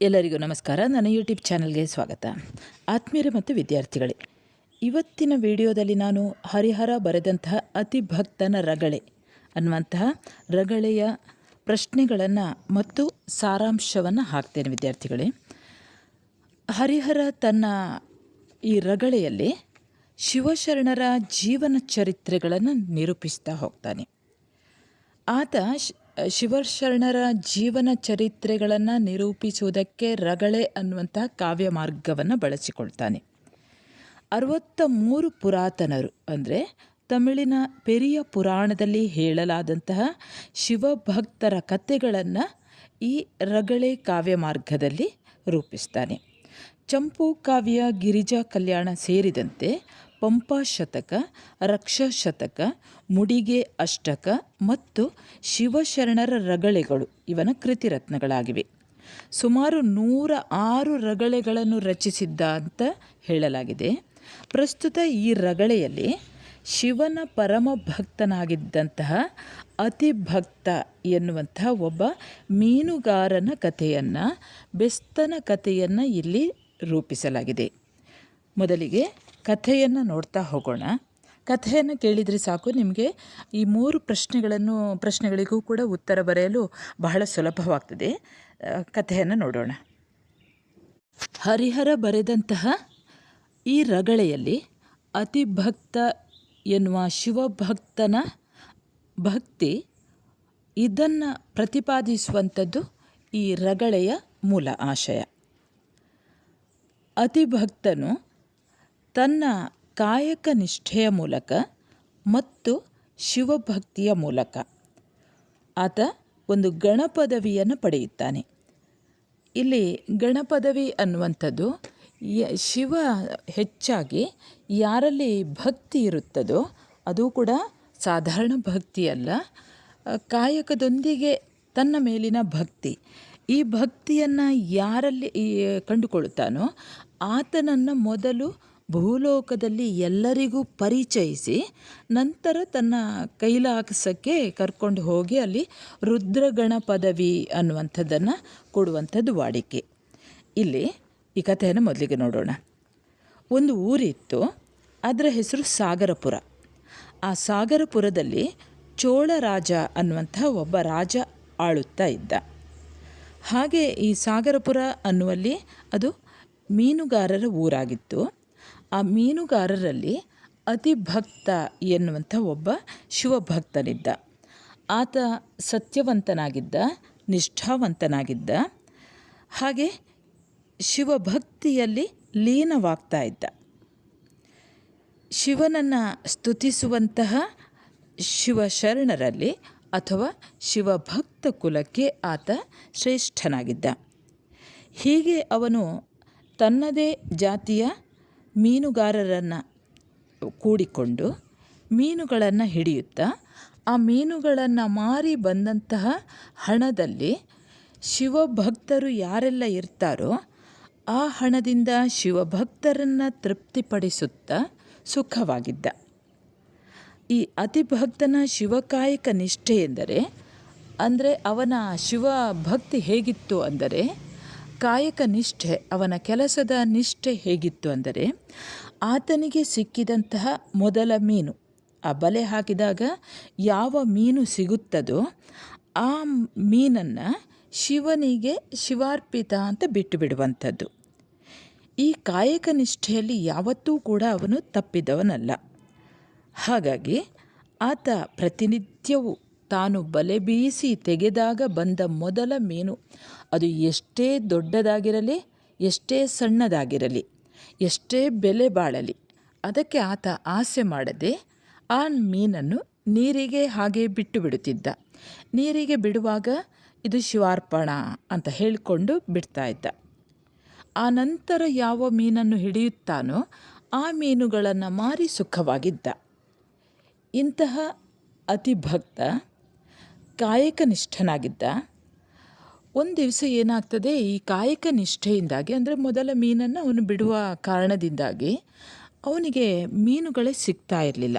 ಎಲ್ಲರಿಗೂ ನಮಸ್ಕಾರ. ನನ್ನ ಯೂಟ್ಯೂಬ್ ಚಾನಲ್ಗೆ ಸ್ವಾಗತ. ಆತ್ಮೀಯರೇ ಮತ್ತು ವಿದ್ಯಾರ್ಥಿಗಳೇ, ಇವತ್ತಿನ ವಿಡಿಯೋದಲ್ಲಿ ನಾನು ಹರಿಹರ ಬರೆದಂತಹ ಅತಿ ಭಕ್ತನ ರಗಳೆ, ಅನ್ನುವಂತಹ ರಗಳೆಯ ಪ್ರಶ್ನೆಗಳನ್ನು ಮತ್ತು ಸಾರಾಂಶವನ್ನು ಹಾಕ್ತೇನೆ ವಿದ್ಯಾರ್ಥಿಗಳೇ. ಹರಿಹರ ತನ್ನ ಈ ರಗಳೆಯಲ್ಲಿ ಶಿವಶರಣರ ಜೀವನ ಚರಿತ್ರೆಗಳನ್ನು ನಿರೂಪಿಸ್ತಾ ಹೋಗ್ತಾನೆ. ಆತ ಶಿವಶರಣರ ಜೀವನ ಚರಿತ್ರೆಗಳನ್ನು ನಿರೂಪಿಸುವುದಕ್ಕೆ ರಗಳೆ ಅನ್ನುವಂತಹ ಕಾವ್ಯ ಮಾರ್ಗವನ್ನು ಬಳಸಿಕೊಳ್ತಾನೆ. ಅರವತ್ತ ಮೂರು ಪುರಾತನರು ಅಂದರೆ ತಮಿಳಿನ ಪೆರಿಯ ಪುರಾಣದಲ್ಲಿ ಹೇಳಲಾದಂತಹ ಶಿವಭಕ್ತರ ಕಥೆಗಳನ್ನು ಈ ರಗಳೆ ಕಾವ್ಯ ಮಾರ್ಗದಲ್ಲಿ ರೂಪಿಸ್ತಾನೆ. ಚಂಪು ಕಾವ್ಯ ಗಿರಿಜಾ ಕಲ್ಯಾಣ ಸೇರಿದಂತೆ ಪಂಪಾ ಶತಕ, ರಕ್ಷಾ ಶತಕ, ಮುಡಿಗೆ ಅಷ್ಟಕ ಮತ್ತು ಶಿವಶರಣರ ರಗಳೆಗಳು ಇವನ ಕೃತಿರತ್ನಗಳಾಗಿವೆ. ಸುಮಾರು ನೂರ ಆರು ರಗಳೆಗಳನ್ನು ರಚಿಸಿದ್ದ ಅಂತ ಹೇಳಲಾಗಿದೆ. ಪ್ರಸ್ತುತ ಈ ರಗಳೆಯಲ್ಲಿ ಶಿವನ ಪರಮ ಭಕ್ತನಾಗಿದ್ದಂತಹ ಅತಿ ಭಕ್ತ ಎನ್ನುವಂತಹ ಒಬ್ಬ ಮೀನುಗಾರನ ಕಥೆಯನ್ನು, ಬೆಸ್ತನ ಕಥೆಯನ್ನು ಇಲ್ಲಿ ರೂಪಿಸಲಾಗಿದೆ. ಮೊದಲಿಗೆ ಕಥೆಯನ್ನು ನೋಡ್ತಾ ಹೋಗೋಣ. ಕಥೆಯನ್ನು ಕೇಳಿದರೆ ಸಾಕು, ನಿಮಗೆ ಈ ಮೂರು ಪ್ರಶ್ನೆಗಳನ್ನು, ಪ್ರಶ್ನೆಗಳಿಗೂ ಕೂಡ ಉತ್ತರ ಬರೆಯಲು ಬಹಳ ಸುಲಭವಾಗ್ತದೆ. ಕಥೆಯನ್ನು ನೋಡೋಣ. ಹರಿಹರ ಬರೆದಂತಹ ಈ ರಗಳೆಯಲ್ಲಿ ಅತಿ ಭಕ್ತ ಎನ್ನುವ ಶಿವಭಕ್ತನ ಭಕ್ತಿ ಇದನ್ನು ಪ್ರತಿಪಾದಿಸುವಂಥದ್ದು ಈ ರಗಳೆಯ ಮೂಲ ಆಶಯ. ಅತಿಭಕ್ತನು ತನ್ನ ಕಾಯಕ ನಿಷ್ಠೆಯ ಮೂಲಕ ಮತ್ತು ಶಿವಭಕ್ತಿಯ ಮೂಲಕ ಆತ ಒಂದು ಗಣಪದವಿಯನ್ನು ಪಡೆಯುತ್ತಾನೆ. ಇಲ್ಲಿ ಗಣಪದವಿ ಅನ್ನುವಂಥದ್ದು ಶಿವ ಹೆಚ್ಚಾಗಿ ಯಾರಲ್ಲಿ ಭಕ್ತಿ ಇರುತ್ತದೋ ಅದು ಕೂಡ ಸಾಧಾರಣ ಭಕ್ತಿ ಅಲ್ಲ. ಆ, ಕಾಯಕದೊಂದಿಗೆ ತನ್ನ ಮೇಲಿನ ಭಕ್ತಿ. ಈ ಭಕ್ತಿಯನ್ನು ಯಾರಲ್ಲಿ ಕಂಡುಕೊಳ್ಳುತ್ತಾನೋ ಆತನನ್ನು ಮೊದಲು ಭೂಲೋಕದಲ್ಲಿ ಎಲ್ಲರಿಗೂ ಪರಿಚಯಿಸಿ ನಂತರ ತನ್ನ ಕೈಲಾಸಕ್ಕೆ ಕರ್ಕೊಂಡು ಹೋಗಿ ಅಲ್ಲಿ ರುದ್ರಗಣ ಪದವಿ ಅನ್ನುವಂಥದ್ದನ್ನು ಕೊಡುವಂಥದ್ದು ವಾಡಿಕೆ. ಇಲ್ಲಿ ಈ ಕಥೆಯನ್ನು ಮೊದಲಿಗೆ ನೋಡೋಣ. ಒಂದು ಊರಿತ್ತು, ಅದರ ಹೆಸರು ಸಾಗರಪುರ. ಆ ಸಾಗರಪುರದಲ್ಲಿ ಚೋಳ ರಾಜ ಅನ್ನುವಂಥ ಒಬ್ಬ ರಾಜ ಆಳುತ್ತಾ ಇದ್ದ. ಹಾಗೆ ಈ ಸಾಗರಪುರ ಅನ್ನುವಲ್ಲಿ ಅದು ಮೀನುಗಾರರ ಊರಾಗಿತ್ತು. ಆ ಮೀನುಗಾರರಲ್ಲಿ ಅತಿ ಭಕ್ತ ಎನ್ನುವಂಥ ಒಬ್ಬ ಶಿವಭಕ್ತನಿದ್ದ. ಆತ ಸತ್ಯವಂತನಾಗಿದ್ದ, ನಿಷ್ಠಾವಂತನಾಗಿದ್ದ. ಹಾಗೆ ಶಿವಭಕ್ತಿಯಲ್ಲಿ ಲೀನವಾಗ್ತಾ ಇದ್ದ. ಶಿವನನ್ನು ಸ್ತುತಿಸುವಂತಹ ಶಿವಶರಣರಲ್ಲಿ ಅಥವಾ ಶಿವಭಕ್ತ ಕುಲಕ್ಕೆ ಆತ ಶ್ರೇಷ್ಠನಾಗಿದ್ದ. ಹೀಗೆ ಅವನು ತನ್ನದೇ ಜಾತಿಯ ಮೀನುಗಾರರನ್ನು ಕೂಡಿಕೊಂಡು ಮೀನುಗಳನ್ನು ಹಿಡಿಯುತ್ತಾ, ಆ ಮೀನುಗಳನ್ನು ಮಾರಿ ಬಂದಂತಹ ಹಣದಲ್ಲಿ ಶಿವಭಕ್ತರು ಯಾರೆಲ್ಲ ಇರ್ತಾರೋ, ಆ ಹಣದಿಂದ ಶಿವಭಕ್ತರನ್ನು ತೃಪ್ತಿಪಡಿಸುತ್ತಾ ಸುಖವಾಗಿದ್ದ. ಈ ಭಕ್ತನ ಶಿವಕಾಯಕ ನಿಷ್ಠೆ ಎಂದರೆ, ಅಂದರೆ ಅವನ ಶಿವ ಭಕ್ತಿ ಹೇಗಿತ್ತು ಅಂದರೆ ಕಾಯಕ ನಿಷ್ಠೆ ಅವನ ಕೆಲಸದ ನಿಷ್ಠೆ ಹೇಗಿತ್ತು ಅಂದರೆ, ಆತನಿಗೆ ಸಿಕ್ಕಿದಂತಹ ಮೊದಲ ಮೀನು, ಆ ಬಲೆ ಹಾಕಿದಾಗ ಯಾವ ಮೀನು ಸಿಗುತ್ತದೋ ಆ ಮೀನನ್ನು ಶಿವನಿಗೆ ಶಿವಾರ್ಪಿತ ಅಂತ ಬಿಟ್ಟು ಬಿಡುವಂಥದ್ದು. ಈ ಕಾಯಕ ನಿಷ್ಠೆಯಲ್ಲಿ ಯಾವತ್ತೂ ಕೂಡ ಅವನು ತಪ್ಪಿದವನಲ್ಲ. ಹಾಗಾಗಿ ಆತ ಪ್ರತಿನಿತ್ಯವೂ ತಾನು ಬಲೆ ಬೀಸಿ ತೆಗೆದಾಗ ಬಂದ ಮೊದಲ ಮೀನು. ಅದು ಎಷ್ಟೇ ದೊಡ್ಡದಾಗಿರಲಿ, ಎಷ್ಟೇ ಸಣ್ಣದಾಗಿರಲಿ, ಎಷ್ಟೇ ಬೆಲೆ ಬಾಳಲಿ. ಅದಕ್ಕೆ ಆತ ಆಸೆ ಮಾಡದೆ ಆ ಮೀನನ್ನು ನೀರಿಗೆ ಹಾಗೆ ಬಿಟ್ಟು ಬಿಡುತ್ತಿದ್ದ. ನೀರಿಗೆ ಬಿಡುವಾಗ ಇದು ಶಿವಾರ್ಪಣ ಅಂತ ಹೇಳಿಕೊಂಡು ಬಿಡ್ತಾ ಇದ್ದ. ಆ ನಂತರ ಯಾವ ಮೀನನ್ನು ಹಿಡಿಯುತ್ತಾನೋ ಆ ಮೀನುಗಳನ್ನು ಮಾರಿ ಸುಖವಾಗಿದ್ದ. ಇಂತಹ ಅತಿ ಕಾಯಕ ನಿಷ್ಠನಾಗಿದ್ದ ಒಂದು ದಿವಸ ಏನಾಗ್ತದೆ, ಈ ಕಾಯಕ ನಿಷ್ಠೆಯಿಂದಾಗಿ ಅಂದರೆ ಮೊದಲ ಮೀನನ್ನು ಅವನು ಬಿಡುವ ಕಾರಣದಿಂದಾಗಿ ಅವನಿಗೆ ಮೀನುಗಳೇ ಸಿಗ್ತಾ ಇರಲಿಲ್ಲ.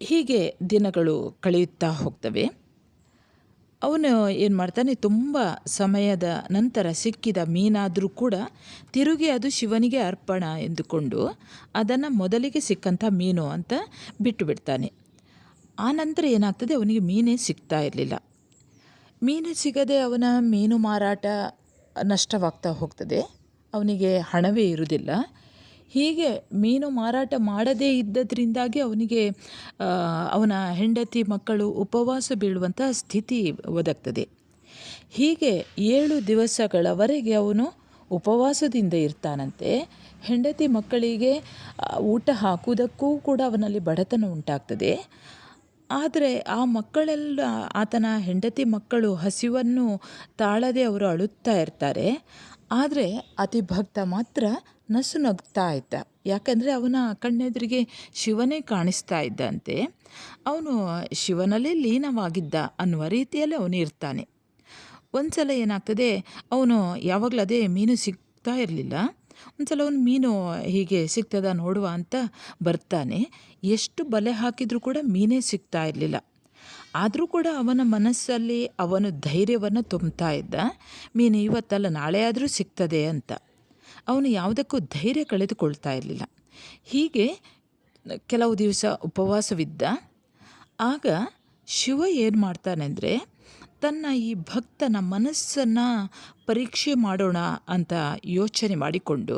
ಹೀಗೆ ದಿನಗಳು ಕಳೆಯುತ್ತಾ ಹೋಗ್ತವೆ. ಅವನು ಏನು ಮಾಡ್ತಾನೆ, ತುಂಬ ಸಮಯದ ನಂತರ ಸಿಕ್ಕಿದ ಮೀನಾದರೂ ಕೂಡ ತಿರುಗಿ ಅದು ಶಿವನಿಗೆ ಅರ್ಪಣ ಎಂದುಕೊಂಡು ಅದನ್ನು ಮೊದಲಿಗೆ ಸಿಕ್ಕಂಥ ಮೀನು ಅಂತ ಬಿಟ್ಟು ಬಿಡ್ತಾನೆ. ಆ ನಂತರ ಏನಾಗ್ತದೆ? ಅವನಿಗೆ ಮೀನೇ ಸಿಗ್ತಾ ಇರಲಿಲ್ಲ. ಮೀನು ಸಿಗದೆ ಅವನ ಮೀನು ಮಾರಾಟ ನಷ್ಟವಾಗ್ತಾ ಹೋಗ್ತದೆ. ಅವನಿಗೆ ಹಣವೇ ಇರುವುದಿಲ್ಲ. ಹೀಗೆ ಮೀನು ಮಾರಾಟ ಮಾಡದೇ ಇದ್ದದ್ರಿಂದಾಗಿ ಅವನಿಗೆ ಅವನ ಹೆಂಡತಿ ಮಕ್ಕಳು ಉಪವಾಸ ಬೀಳುವಂಥ ಸ್ಥಿತಿ ಒದಗ್ತದೆ. ಹೀಗೆ ಏಳು ದಿವಸಗಳವರೆಗೆ ಅವನು ಉಪವಾಸದಿಂದ ಇರ್ತಾನಂತೆ. ಹೆಂಡತಿ ಮಕ್ಕಳಿಗೆ ಊಟ ಹಾಕುವುದಕ್ಕೂ ಕೂಡ ಅವನಲ್ಲಿ ಬಡತನ ಉಂಟಾಗ್ತದೆ. ಆದರೆ ಆ ಮಕ್ಕಳೆಲ್ಲ, ಆತನ ಹೆಂಡತಿ ಮಕ್ಕಳು ಹಸಿವನ್ನು ತಾಳದೆ ಅವರು ಅಳುತ್ತಾ ಇರ್ತಾರೆ. ಆದರೆ ಅತಿ ಭಕ್ತ ಮಾತ್ರ ನಸು ನಗ್ತಾ ಇದ್ದ. ಯಾಕಂದರೆ ಅವನ ಕಣ್ಣೆದುರಿಗೆ ಶಿವನೇ ಕಾಣಿಸ್ತಾ ಇದ್ದಂತೆ. ಅವನು ಶಿವನಲ್ಲೇ ಲೀನವಾಗಿದ್ದ ಅನ್ನುವ ರೀತಿಯಲ್ಲಿ ಅವನು ಇರ್ತಾನೆ. ಒಂದು ಸಲ ಏನಾಗ್ತದೆ, ಅವನು ಯಾವಾಗಲೂ ಅದೇ ಮೀನು ಸಿಗ್ತಾ ಇರಲಿಲ್ಲ. ಒಂದು ಸಲ ಮೀನು ಹೀಗೆ ಸಿಗ್ತದ ನೋಡುವ ಅಂತ ಬರ್ತಾನೆ. ಎಷ್ಟು ಬಲೆ ಹಾಕಿದರೂ ಕೂಡ ಮೀನೇ ಸಿಗ್ತಾ ಇರಲಿಲ್ಲ. ಆದರೂ ಕೂಡ ಅವನ ಮನಸ್ಸಲ್ಲಿ ಅವನು ಧೈರ್ಯವನ್ನು ತುಂಬ್ತಾ ಇದ್ದ. ಮೀನು ಇವತ್ತಲ್ಲ, ನಾಳೆ ಆದರೂ ಸಿಗ್ತದೆ ಅಂತ. ಅವನು ಯಾವುದಕ್ಕೂ ಧೈರ್ಯ ಕಳೆದುಕೊಳ್ತಾ ಇರಲಿಲ್ಲ. ಹೀಗೆ ಕೆಲವು ದಿವಸ ಉಪವಾಸವಿದ್ದ. ಆಗ ಶಿವ ಏನು ಮಾಡ್ತಾನೆ ಅಂದರೆ ತನ್ನ ಈ ಭಕ್ತನ ಮನಸ್ಸನ್ನು ಪರೀಕ್ಷೆ ಮಾಡೋಣ ಅಂತ ಯೋಚನೆ ಮಾಡಿಕೊಂಡು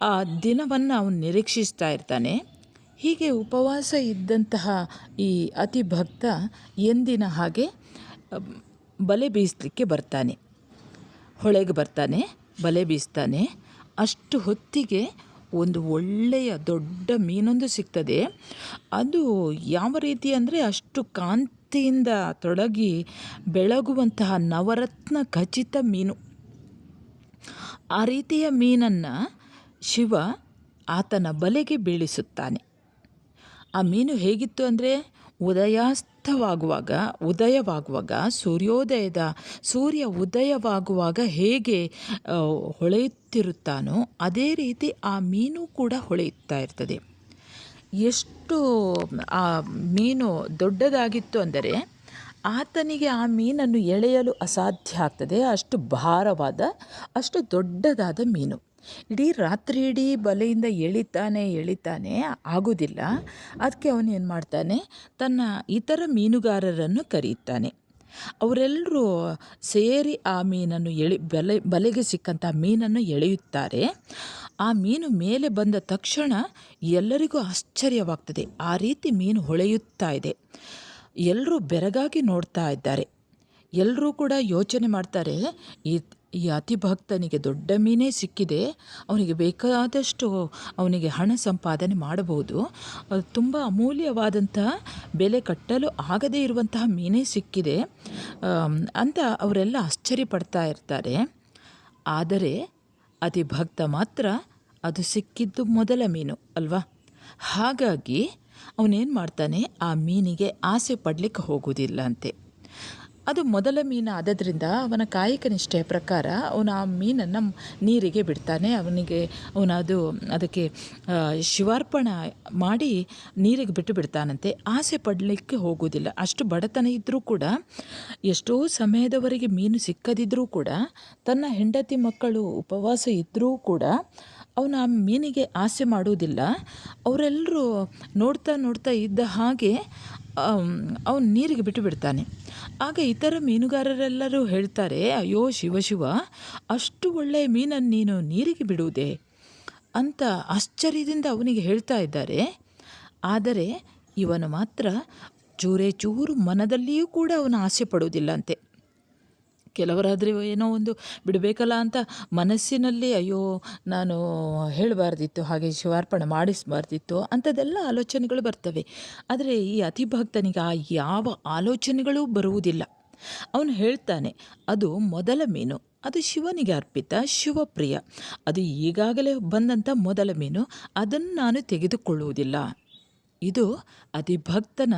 ಆ ದಿನವನ್ನು ಅವನು ನಿರೀಕ್ಷಿಸ್ತಾ ಇರ್ತಾನೆ. ಹೀಗೆ ಉಪವಾಸ ಇದ್ದಂತಹ ಈ ಅತಿ ಭಕ್ತ ಎಂದಿನ ಹಾಗೆ ಬಲೆ ಬೀಸಲಿಕ್ಕೆ ಬರ್ತಾನೆ. ಹೊಳೆಗೆ ಬರ್ತಾನೆ, ಬಲೆ ಬೀಸ್ತಾನೆ. ಅಷ್ಟು ಹೊತ್ತಿಗೆ ಒಂದು ಒಳ್ಳೆಯ ದೊಡ್ಡ ಮೀನೊಂದು ಸಿಗ್ತದೆ. ಅದು ಯಾವ ರೀತಿ ಅಂದರೆ ಅಷ್ಟು ಕಾಂತಿಯಿಂದ ತೊಡಗಿ ಬೆಳಗುವಂತಹ ನವರತ್ನ ಖಚಿತ ಮೀನು. ಆ ರೀತಿಯ ಮೀನನ್ನು ಶಿವ ಆತನ ಬಲೆಗೆ ಬೀಳಿಸುತ್ತಾನೆ. ಆ ಮೀನು ಹೇಗಿತ್ತು ಅಂದರೆ ಉದಯಾಸ್ತವಾಗುವಾಗ ಉದಯವಾಗುವಾಗ, ಸೂರ್ಯೋದಯದ ಸೂರ್ಯ ಉದಯವಾಗುವಾಗ ಹೇಗೆ ಹೊಳೆಯುತ್ತಿರುತ್ತಾನೋ ಅದೇ ರೀತಿ ಆ ಮೀನು ಕೂಡ ಹೊಳೆಯುತ್ತಾ ಇರ್ತದೆ. ಎಷ್ಟು, ಆ, ಮೀನು ದೊಡ್ಡದಾಗಿತ್ತು ಅಂದರೆ ಆತನಿಗೆ ಆ ಮೀನನ್ನು ಎಳೆಯಲು ಅಸಾಧ್ಯ ಆಗ್ತದೆ. ಅಷ್ಟು ಭಾರವಾದ, ಅಷ್ಟು ದೊಡ್ಡದಾದ ಮೀನು. ಇಡೀ ರಾತ್ರಿ ಇಡೀ ಬಲೆಯಿಂದ ಎಳಿತಾನೆ ಎಳಿತಾನೆ ಆಗೋದಿಲ್ಲ. ಅದಕ್ಕೆ ಅವನು ಏನು ಮಾಡ್ತಾನೆ? ತನ್ನ ಇತರ ಮೀನುಗಾರರನ್ನು ಕರೆಯುತ್ತಾನೆ. ಅವರೆಲ್ಲರೂ ಸೇರಿ ಆ ಮೀನನ್ನು ಎಳಿ, ಬಲೆ, ಬಲೆಗೆ ಸಿಕ್ಕಂಥ ಮೀನನ್ನು ಎಳೆಯುತ್ತಾರೆ. ಆ ಮೀನು ಮೇಲೆ ಬಂದ ತಕ್ಷಣ ಎಲ್ಲರಿಗೂ ಆಶ್ಚರ್ಯವಾಗ್ತದೆ. ಆ ರೀತಿ ಮೀನು ಹೊಳೆಯುತ್ತಾ ಇದೆ. ಎಲ್ಲರೂ ಬೆರಗಾಗಿ ನೋಡ್ತಾ ಇದ್ದಾರೆ. ಎಲ್ಲರೂ ಕೂಡ ಯೋಚನೆ ಮಾಡ್ತಾರೆ, ಈ ಈ ಅತಿ ಭಕ್ತನಿಗೆ ದೊಡ್ಡ ಮೀನೇ ಸಿಕ್ಕಿದೆ. ಅವನಿಗೆ ಬೇಕಾದಷ್ಟು ಅವನಿಗೆ ಹಣ ಸಂಪಾದನೆ ಮಾಡಬಹುದು. ತುಂಬ ಅಮೂಲ್ಯವಾದಂತಹ ಬೆಲೆ ಕಟ್ಟಲು ಆಗದೇ ಇರುವಂತಹ ಮೀನೇ ಸಿಕ್ಕಿದೆ. ಅಂತ ಅವರೆಲ್ಲ ಆಶ್ಚರ್ಯಪಡ್ತಾ ಇರ್ತಾರೆ. ಆದರೆ ಅತಿ ಭಕ್ತ ಮಾತ್ರ ಅದು ಸಿಕ್ಕಿದ್ದು ಮೊದಲ ಮೀನು, ಅಲ್ವಾ? ಹಾಗಾಗಿ ಅವನೇನು ಮಾಡ್ತಾನೆ, ಆ ಮೀನಿಗೆ ಆಸೆ ಪಡಲಿಕ್ಕೆ ಹೋಗುವುದಿಲ್ಲ ಅಂತೆ ಅದು ಮೊದಲ ಮೀನು ಆದದ್ರಿಂದ ಅವನ ಕಾಯಕ ನಿಷ್ಠೆಯ ಪ್ರಕಾರ ಅವನು ಆ ಮೀನನ್ನು ನೀರಿಗೆ ಬಿಡ್ತಾನೆ. ಅವನಿಗೆ ಅವನದು ಅದು ಅದಕ್ಕೆ ಶಿವಾರ್ಪಣ ಮಾಡಿ ನೀರಿಗೆ ಬಿಟ್ಟು ಬಿಡ್ತಾನಂತೆ. ಆಸೆ ಪಡಲಿಕ್ಕೆ ಹೋಗುವುದಿಲ್ಲ. ಅಷ್ಟು ಬಡತನ ಇದ್ದರೂ ಕೂಡ, ಎಷ್ಟೋ ಸಮಯದವರೆಗೆ ಮೀನು ಸಿಕ್ಕದಿದ್ದರೂ ಕೂಡ, ತನ್ನ ಹೆಂಡತಿ ಮಕ್ಕಳು ಉಪವಾಸ ಇದ್ದರೂ ಕೂಡ ಅವನು ಆ ಮೀನಿಗೆ ಆಸೆ ಮಾಡುವುದಿಲ್ಲ. ಅವರೆಲ್ಲರೂ ನೋಡ್ತಾ ನೋಡ್ತಾ ಇದ್ದ ಹಾಗೆ ಅವನು ನೀರಿಗೆ ಬಿಟ್ಟು ಬಿಡ್ತಾನೆ. ಆಗ ಇತರ ಮೀನುಗಾರರೆಲ್ಲರೂ ಹೇಳ್ತಾರೆ, ಅಯ್ಯೋ ಶಿವ ಶಿವ, ಅಷ್ಟು ಒಳ್ಳೆಯ ಮೀನನ್ನು ನೀನು ನೀರಿಗೆ ಬಿಡುವುದೇ? ಅಂತ ಆಶ್ಚರ್ಯದಿಂದ ಅವನಿಗೆ ಹೇಳ್ತಾ ಇದ್ದಾರೆ. ಆದರೆ ಇವನು ಮಾತ್ರ ಚೂರೇ ಚೂರು ಮನದಲ್ಲಿಯೂ ಕೂಡ ಅವನು ಆಸೆ ಪಡುವುದಿಲ್ಲ ಅಂತೆ. ಕೆಲವರಾದರೆ ಏನೋ ಒಂದು ಬಿಡಬೇಕಲ್ಲ ಅಂತ ಮನಸ್ಸಿನಲ್ಲಿ ಅಯ್ಯೋ, ನಾನು ಹೇಳಬಾರ್ದಿತ್ತು, ಹಾಗೆ ಶಿವಾರ್ಪಣೆ ಮಾಡಿಸಬಾರ್ದಿತ್ತು ಅಂಥದ್ದೆಲ್ಲ ಆಲೋಚನೆಗಳು ಬರ್ತವೆ. ಆದರೆ ಈ ಅತಿ ಭಕ್ತನಿಗೆ ಆ ಯಾವ ಆಲೋಚನೆಗಳು ಬರುವುದಿಲ್ಲ. ಅವನು ಹೇಳ್ತಾನೆ, ಅದು ಮೊದಲ ಮೀನು, ಅದು ಶಿವನಿಗೆ ಅರ್ಪಿತ ಶಿವಪ್ರಿಯ. ಅದು ಈಗಾಗಲೇ ಬಂದಂಥ ಮೊದಲ ಮೀನು, ಅದನ್ನು ನಾನು ತೆಗೆದುಕೊಳ್ಳುವುದಿಲ್ಲ. ಇದು ಅತಿಭಕ್ತನ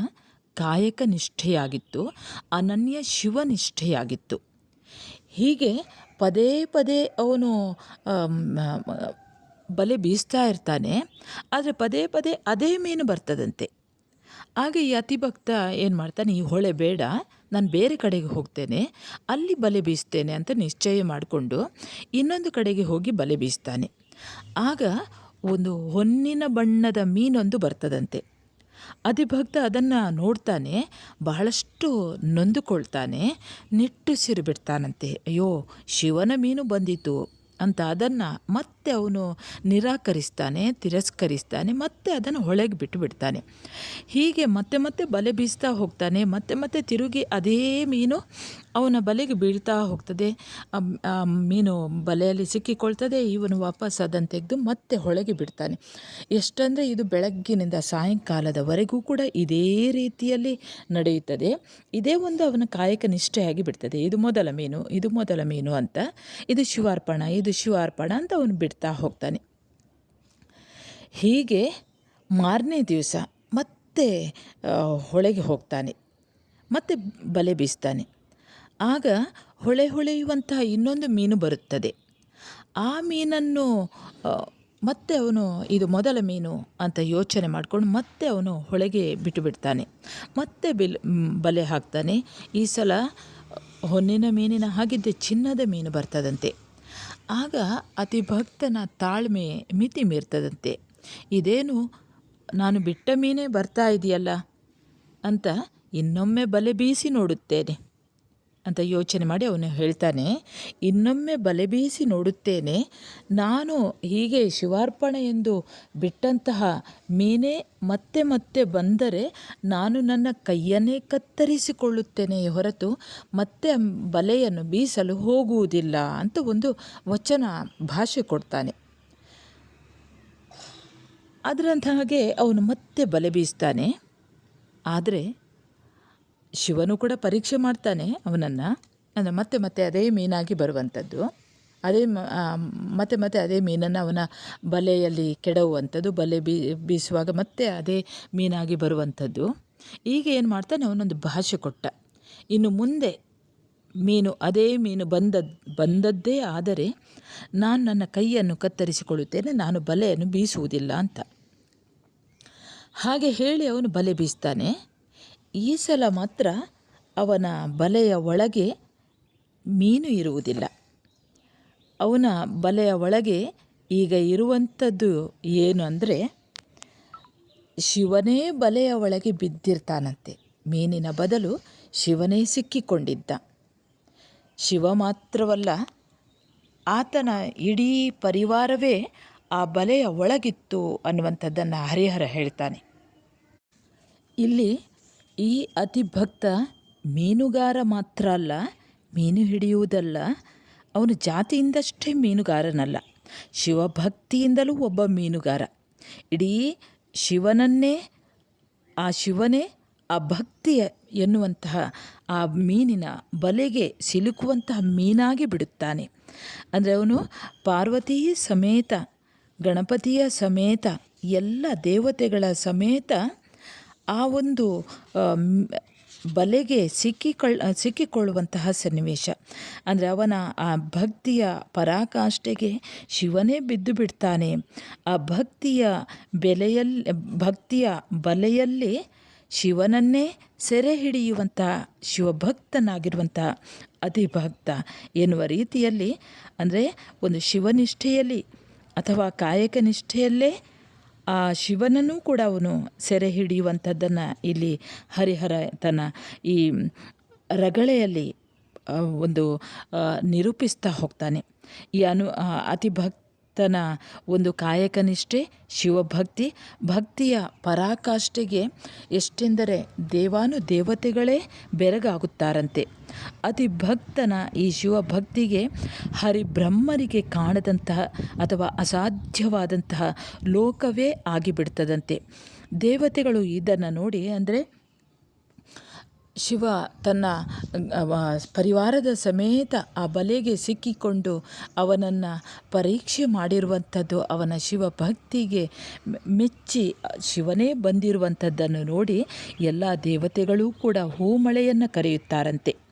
ಕಾಯಕ ನಿಷ್ಠೆಯಾಗಿತ್ತು, ಅನನ್ಯ ಶಿವನಿಷ್ಠೆಯಾಗಿತ್ತು. ಹೀಗೆ ಪದೇ ಪದೇ ಅವನು ಬಲೆ ಬೀಸ್ತಾ ಇರ್ತಾನೆ. ಆದರೆ ಪದೇ ಪದೇ ಅದೇ ಮೀನು ಬರ್ತದಂತೆ. ಆಗ ಈ ಅತಿಭಕ್ತ ಏನು ಮಾಡ್ತಾನೆ, ಈ ಹೊಳೆ ಬೇಡ, ನಾನು ಬೇರೆ ಕಡೆಗೆ ಹೋಗ್ತೇನೆ. ಅಲ್ಲಿ ಬಲೆ ಬೀಸ್ತೇನೆ ಅಂತ ನಿಶ್ಚಯ ಮಾಡಿಕೊಂಡು ಇನ್ನೊಂದು ಕಡೆಗೆ ಹೋಗಿ ಬಲೆ ಬೀಸ್ತಾನೆ. ಆಗ ಒಂದು ಹೊನ್ನಿನ ಬಣ್ಣದ ಮೀನೊಂದು ಬರ್ತದಂತೆ. ಅಧಿಭಕ್ತ ಅದನ್ನು ನೋಡ್ತಾನೆ ಬಹಳಷ್ಟು ನೊಂದುಕೊಳ್ತಾನೆ ನಿಟ್ಟುಸಿರು ಬಿಡ್ತಾನಂತೆ. ಅಯ್ಯೋ ಶಿವನ ಮೀನು ಬಂದಿತು ಅಂತ ಅದನ್ನು ಮತ್ತೆ ಅವನು ನಿರಾಕರಿಸ್ತಾನೆ, ತಿರಸ್ಕರಿಸ್ತಾನೆ, ಮತ್ತೆ ಅದನ್ನು ಹೊಳೆಗೆ ಬಿಟ್ಟು ಬಿಡ್ತಾನೆ. ಹೀಗೆ ಮತ್ತೆ ಮತ್ತೆ ಬಲೆ ಬೀಸ್ತಾ ಹೋಗ್ತಾನೆ, ಮತ್ತೆ ಮತ್ತೆ ತಿರುಗಿ ಅದೇ ಮೀನು ಅವನ ಬಲೆಗೆ ಬೀಳ್ತಾ ಹೋಗ್ತದೆ. ಮೀನು ಬಲೆಯಲ್ಲಿ ಸಿಕ್ಕಿಕೊಳ್ತದೆ, ಇವನು ವಾಪಸ್ ಅದನ್ನು ತೆಗೆದು ಮತ್ತೆ ಹೊಳೆಗೆ ಬಿಡ್ತಾನೆ. ಎಷ್ಟಂದರೆ ಇದು ಬೆಳಗ್ಗಿನಿಂದ ಸಾಯಂಕಾಲದವರೆಗೂ ಕೂಡ ಇದೇ ರೀತಿಯಲ್ಲಿ ನಡೆಯುತ್ತದೆ. ಇದೇ ಒಂದು ಅವನ ಕಾಯಕ ನಿಷ್ಠೆಯಾಗಿ ಬಿಡ್ತದೆ. ಇದು ಮೊದಲ ಮೀನು, ಇದು ಮೊದಲ ಮೀನು ಅಂತ, ಇದು ಶಿವಾರ್ಪಣ ಇದು ಶಿವಾರ್ಪಣ ಅಂತ ಅವನು ಬಿಡ್ತಾ ಹೋಗ್ತಾನೆ. ಹೀಗೆ ಮಾರನೇ ದಿವಸ ಮತ್ತೆ ಹೊಳೆಗೆ ಹೋಗ್ತಾನೆ. ಮತ್ತೆ ಬಲೆ ಬೀಸ್ತಾನೆ. ಆಗ ಹೊಳೆ ಹೊಳೆಯುವಂತಹ ಇನ್ನೊಂದು ಮೀನು ಬರುತ್ತದೆ. ಆ ಮೀನನ್ನು ಮತ್ತೆ ಅವನು ಇದು ಮೊದಲ ಮೀನು ಅಂತ ಯೋಚನೆ ಮಾಡಿಕೊಂಡು ಮತ್ತೆ ಅವನು ಹೊಳೆಗೆ ಬಿಟ್ಟು ಬಿಡ್ತಾನೆ. ಮತ್ತೆ ಬಿಲ್, ಬಲೆ ಹಾಕ್ತಾನೆ. ಈ ಸಲ ಹೊನ್ನಿನ ಮೀನಿನ ಹಾಗಿದ್ದೆ ಚಿನ್ನದ ಮೀನು ಬರ್ತದಂತೆ. ಆಗ ಅತಿ ಭಕ್ತನ ತಾಳ್ಮೆ ಮಿತಿ ಮೀರ್ತದಂತೆ. ಇದೇನು, ನಾನು ಬಿಟ್ಟ ಮೀನೇ ಬರ್ತಾ ಇದೆಯಲ್ಲ ಅಂತ ಇನ್ನೊಮ್ಮೆ ಬಲೆ ಬೀಸಿ ನೋಡುತ್ತೇನೆ. ಅಂತ ಯೋಚನೆ ಮಾಡಿ ಅವನು ಹೇಳ್ತಾನೆ, ಇನ್ನೊಮ್ಮೆ ಬಲೆ ಬೀಸಿ ನೋಡುತ್ತೇನೆ, ನಾನು ಹೀಗೆ ಶಿವಾರ್ಪಣೆ ಎಂದು ಬಿಟ್ಟಂತಹ ಮೀನೇ ಮತ್ತೆ ಮತ್ತೆ ಬಂದರೆ ನಾನು ನನ್ನ ಕೈಯನ್ನೇ ಕತ್ತರಿಸಿಕೊಳ್ಳುತ್ತೇನೆ ಹೊರತು ಮತ್ತೆ ಬಲೆಯನ್ನು ಬೀಸಲು ಹೋಗುವುದಿಲ್ಲ ಅಂತ ಒಂದು ವಚನ ಭಾಷೆ ಕೊಡ್ತಾನೆ. ಅದರಂತ ಹಾಗೆ ಅವನು ಮತ್ತೆ ಬಲೆ ಬೀಸ್ತಾನೆ. ಆದರೆ ಶಿವನು ಕೂಡ ಪರೀಕ್ಷೆ ಮಾಡ್ತಾನೆ ಅವನನ್ನು. ಅಂದರೆ ಮತ್ತೆ ಮತ್ತೆ ಅದೇ ಮೀನಾಗಿ ಬರುವಂಥದ್ದು. ಅದೇ ಮತ್ತೆ ಮತ್ತೆ ಅದೇ ಮೀನನ್ನು ಅವನ ಬಲೆಯಲ್ಲಿ ಕೆಡವುವಂಥದ್ದು, ಬಲೆ ಬೀ, ಬೀಸುವಾಗ ಮತ್ತೆ ಅದೇ ಮೀನಾಗಿ ಬರುವಂಥದ್ದು. ಈಗ ಏನು ಮಾಡ್ತಾನೆ ಅವನೊಂದು ಭಾಷೆ ಕೊಟ್ಟ. ಇನ್ನು ಮುಂದೆ ಮೀನು, ಅದೇ ಮೀನು ಬಂದ, ಬಂದದ್ದೇ ಆದರೆ ನಾನು ನನ್ನ ಕೈಯನ್ನು ಕತ್ತರಿಸಿಕೊಳ್ಳುತ್ತೇನೆ, ನಾನು ಬಲೆಯನ್ನು ಬೀಸುವುದಿಲ್ಲ ಅಂತ. ಹಾಗೆ ಹೇಳಿ ಅವನು ಬಲೆ ಬೀಸ್ತಾನೆ. ಈ ಸಲ ಮಾತ್ರ ಅವನ ಬಲೆಯ ಒಳಗೆ ಮೀನು ಇರುವುದಿಲ್ಲ. ಅವನ ಬಲೆಯ ಒಳಗೆ ಈಗ ಇರುವಂಥದ್ದು ಏನು ಅಂದರೆ ಶಿವನೇ ಬಲೆಯ ಒಳಗೆ ಬಿದ್ದಿರ್ತಾನಂತೆ. ಮೀನಿನ ಬದಲು ಶಿವನೇ ಸಿಕ್ಕಿಕೊಂಡಿದ್ದ. ಶಿವ ಮಾತ್ರವಲ್ಲ, ಆತನ ಇಡೀ ಪರಿವಾರವೇ ಆ ಬಲೆಯ ಒಳಗಿತ್ತು ಅನ್ನುವಂಥದ್ದನ್ನು ಹರಿಹರ ಹೇಳ್ತಾನೆ. ಇಲ್ಲಿ ಈ ಅತಿಭಕ್ತ ಮೀನುಗಾರ ಮಾತ್ರ ಅಲ್ಲ, ಮೀನು ಹಿಡಿಯುವುದಲ್ಲ, ಅವನು ಜಾತಿಯಿಂದಷ್ಟೇ ಮೀನುಗಾರನಲ್ಲ. ಶಿವಭಕ್ತಿಯಿಂದಲೂ ಒಬ್ಬ ಮೀನುಗಾರ. ಇಡೀ ಶಿವನನ್ನೇ, ಆ ಶಿವನೇ ಆ ಭಕ್ತಿಯ ಎನ್ನುವಂತಹ ಆ ಮೀನಿನ ಬಲೆಗೆ ಸಿಲುಕುವಂತಹ ಮೀನಾಗಿ ಬಿಡುತ್ತಾನೆ. ಅಂದರೆ ಅವನು ಪಾರ್ವತಿ ಸಮೇತ, ಗಣಪತಿಯ ಸಮೇತ, ಎಲ್ಲ ದೇವತೆಗಳ ಸಮೇತ ಆ ಒಂದು ಬಲೆಗೆ ಸಿಕ್ಕಿಕೊಳ್ ಸಿಕ್ಕಿಕೊಳ್ಳುವಂತಹ ಸನ್ನಿವೇಶ. ಅಂದರೆ ಅವನ ಆ ಭಕ್ತಿಯ ಪರಾಕಾಷ್ಠೆಗೆ ಶಿವನೇ ಬಿದ್ದು ಬಿಡ್ತಾನೆ. ಆ ಭಕ್ತಿಯ ಬೆಲೆಯಲ್ಲಿ ಭಕ್ತಿಯ ಬಲೆಯಲ್ಲಿ ಶಿವನನ್ನೇ ಸೆರೆ ಹಿಡಿಯುವಂಥ ಶಿವಭಕ್ತನಾಗಿರುವಂಥ ಅತಿಭಕ್ತ ಎನ್ನುವ ರೀತಿಯಲ್ಲಿ, ಅಂದರೆ ಒಂದು ಶಿವನಿಷ್ಠೆಯಲ್ಲಿ ಅಥವಾ ಕಾಯಕ ನಿಷ್ಠೆಯಲ್ಲೇ ಆ ಶಿವನನ್ನು ಕೂಡ ಅವನು ಸೆರೆ ಹಿಡಿಯುವಂಥದ್ದನ್ನು ಇಲ್ಲಿ ಹರಿಹರ ತನ್ನ ಈ ರಗಳೆಯಲ್ಲಿ ಒಂದು ನಿರೂಪಿಸ್ತಾ ಹೋಗ್ತಾನೆ. ಈ ಅನು ಅತಿ ಭಕ್ತನ ಒಂದು ಕಾಯಕನಿಷ್ಠೆ, ಶಿವಭಕ್ತಿ, ಭಕ್ತಿಯ ಪರಾಕಾಷ್ಠೆಗೆ ಎಷ್ಟೆಂದರೆ ದೇವಾನು ದೇವತೆಗಳೇ ಬೆರಗಾಗುತ್ತಾರಂತೆ. ಅತಿ ಭಕ್ತನ ಈ ಶಿವಭಕ್ತಿಗೆ ಹರಿಬ್ರಹ್ಮರಿಗೆ ಕಾಣದಂತಹ ಅಥವಾ ಅಸಾಧ್ಯವಾದಂತಹ ಲೋಕವೇ ಆಗಿಬಿಡ್ತದಂತೆ. ದೇವತೆಗಳು ಇದನ್ನು ನೋಡಿ ಅಂದರೆ ಶಿವ ತನ್ನ ಪರಿವಾರದ ಸಮೇತ ಆ ಬಲೆಗೆ ಸಿಕ್ಕಿಕೊಂಡು ಅವನನ್ನು ಪರೀಕ್ಷೆ ಮಾಡಿರುವಂಥದ್ದು ಅವನ ಶಿವ ಭಕ್ತಿಗೆ ಮೆಚ್ಚಿ ಶಿವನೇ ಬಂದಿರುವಂಥದ್ದನ್ನು ನೋಡಿ ಎಲ್ಲ ದೇವತೆಗಳೂ ಕೂಡ ಹೂಮಳೆಯನ್ನು ಕರೆಯುತ್ತಾರಂತೆ.